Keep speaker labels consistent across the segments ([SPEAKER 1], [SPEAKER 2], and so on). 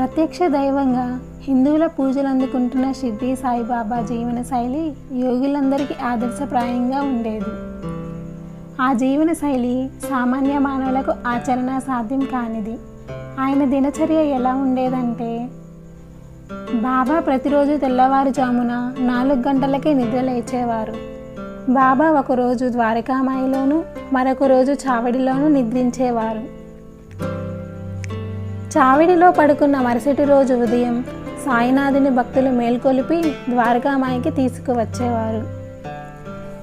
[SPEAKER 1] ప్రత్యక్ష దైవంగా హిందువుల పూజలు అందుకుంటున్న షిర్డీ సాయిబాబా జీవన శైలి యోగులందరికీ ఆదర్శప్రాయంగా ఉండేది. ఆ జీవన శైలి సామాన్య మానవులకు ఆచరణ సాధ్యం కానిది. ఆయన దినచర్య ఎలా ఉండేదంటే బాబా ప్రతిరోజు తెల్లవారుజామున నాలుగు గంటలకే నిద్ర లేచేవారు. బాబా ఒకరోజు ద్వారకామాయిలోను మరొక రోజు చావడిలోనూ నిద్రించేవారు. చావిడిలో పడుకున్న మరుసటి రోజు ఉదయం సాయినాథుని భక్తులు మేల్కొలిపి ద్వారకామాయికి తీసుకువచ్చేవారు.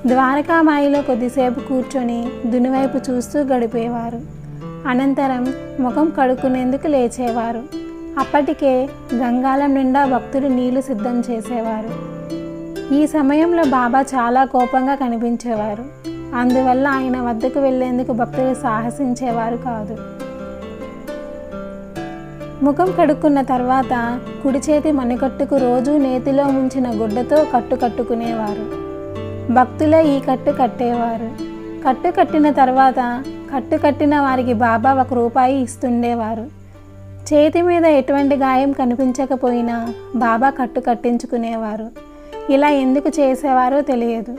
[SPEAKER 1] ద్వారకామాయిలో కొద్దిసేపు కూర్చొని దునివైపు చూస్తూ గడిపేవారు. అనంతరం ముఖం కడుక్కునేందుకు లేచేవారు. అప్పటికే గంగాలం నిండా భక్తులు నీళ్ళు సిద్ధం చేసేవారు. ఈ సమయంలో బాబా చాలా కోపంగా కనిపించేవారు. అందువల్ల ఆయన వద్దకు వెళ్ళేందుకు భక్తులు సాహసించేవారు కాదు. ముఖం కడుక్కున్న తర్వాత కుడి చేతి మణికట్టుకు రోజు నేతిలో ముంచిన గుడ్డతో కట్టు కట్టుకునేవారు. భక్తులే ఈ కట్టు కట్టేవారు. కట్టు కట్టిన తర్వాత కట్టు కట్టిన వారికి బాబా ఒక రూపాయి ఇస్తుండేవారు. చేతి మీద ఎటువంటి గాయం కనిపించకపోయినా బాబా కట్టు కట్టించుకునేవారు. ఇలా ఎందుకు చేసేవారో తెలియదు.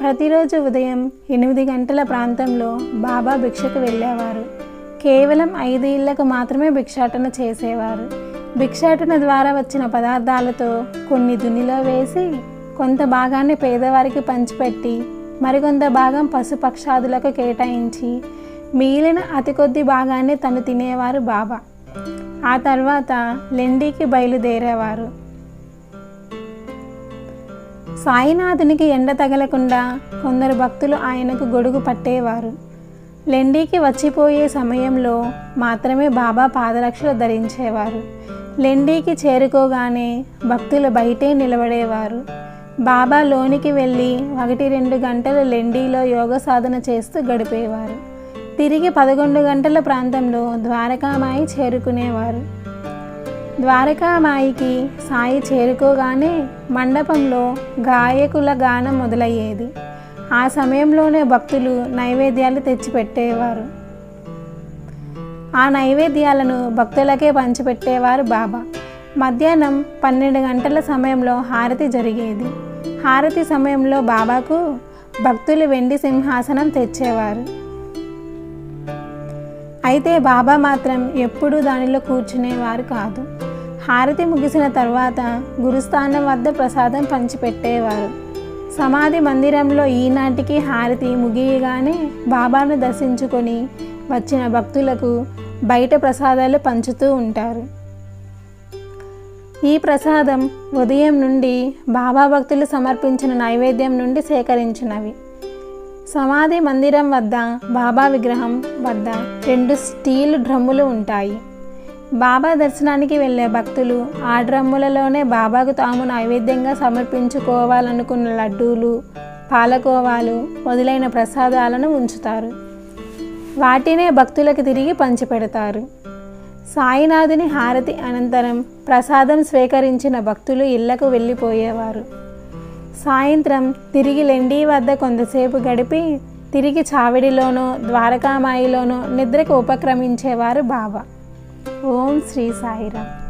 [SPEAKER 1] ప్రతిరోజు ఉదయం ఎనిమిది గంటల ప్రాంతంలో బాబా భిక్షకు వెళ్ళేవారు. కేవలం ఐదు ఇళ్ళకు మాత్రమే భిక్షాటన చేసేవారు. భిక్షాటన ద్వారా వచ్చిన పదార్థాలతో కొన్ని దునిలో వేసి కొంత భాగాన్ని పేదవారికి పంచిపెట్టి మరికొంత భాగం పశుపక్షాదులకు కేటాయించి మిగిలిన అతి కొద్ది భాగాన్ని తను తినేవారు బాబా. ఆ తర్వాత లెండీకి బయలుదేరేవారు. సాయినాథునికి ఎండ తగలకుండా కొందరు భక్తులు ఆయనకు గొడుగు పట్టేవారు. లెండీకి వచ్చిపోయే సమయంలో మాత్రమే బాబా పాదరక్షలు ధరించేవారు. లెండీకి చేరుకోగానే భక్తులు బయటే నిలబడేవారు. బాబా లోనికి వెళ్ళి ఒకటి రెండు గంటలు లెండీలో యోగ సాధన చేస్తూ గడిపేవారు. తిరిగి పదకొండు గంటల ప్రాంతంలో ద్వారకామాయి చేరుకునేవారు. ద్వారకామాయికి సాయి చేరుకోగానే మండపంలో గాయకుల గానం మొదలయ్యేది. ఆ సమయంలోనే భక్తులు నైవేద్యాలు తెచ్చిపెట్టేవారు. ఆ నైవేద్యాలను భక్తులకే పంచిపెట్టేవారు బాబా. మధ్యాహ్నం పన్నెండు గంటల సమయంలో హారతి జరిగేది. హారతి సమయంలో బాబాకు భక్తులు వెండి సింహాసనం తెచ్చేవారు. అయితే బాబా మాత్రం ఎప్పుడూ దానిలో కూర్చునేవారు కాదు. హారతి ముగిసిన తర్వాత గురుస్థానం వద్ద ప్రసాదం పంచిపెట్టేవారు. సమాధి మందిరంలో ఈనాటికి హారతి ముగియగానే బాబాను దర్శించుకొని వచ్చిన భక్తులకు బయట ప్రసాదాలు పంచుతూ ఉంటారు. ఈ ప్రసాదం ఉదయం నుండి బాబా భక్తులు సమర్పించిన నైవేద్యం నుండి సేకరించినవి. సమాధి మందిరం వద్ద బాబా విగ్రహం వద్ద రెండు స్టీల్ డ్రమ్ములు ఉంటాయి. బాబా దర్శనానికి వెళ్ళే భక్తులు ఆ డ్రమ్ములలోనే బాబాకు తాము నైవేద్యంగా సమర్పించుకోవాలనుకున్న లడ్డూలు పాలకోవాలు మొదలైన ప్రసాదాలను ఉంచుతారు. వాటినే భక్తులకు తిరిగి పంచిపెడతారు. సాయినాథుని హారతి అనంతరం ప్రసాదం స్వీకరించిన భక్తులు ఇళ్ళకు వెళ్ళిపోయేవారు. సాయంత్రం తిరిగి లెండీ వద్ద కొంతసేపు గడిపి తిరిగి చావిడిలోనో ద్వారకామాయిలోనో నిద్రకు ఉపక్రమించేవారు బాబా. ओम श्री साईराम।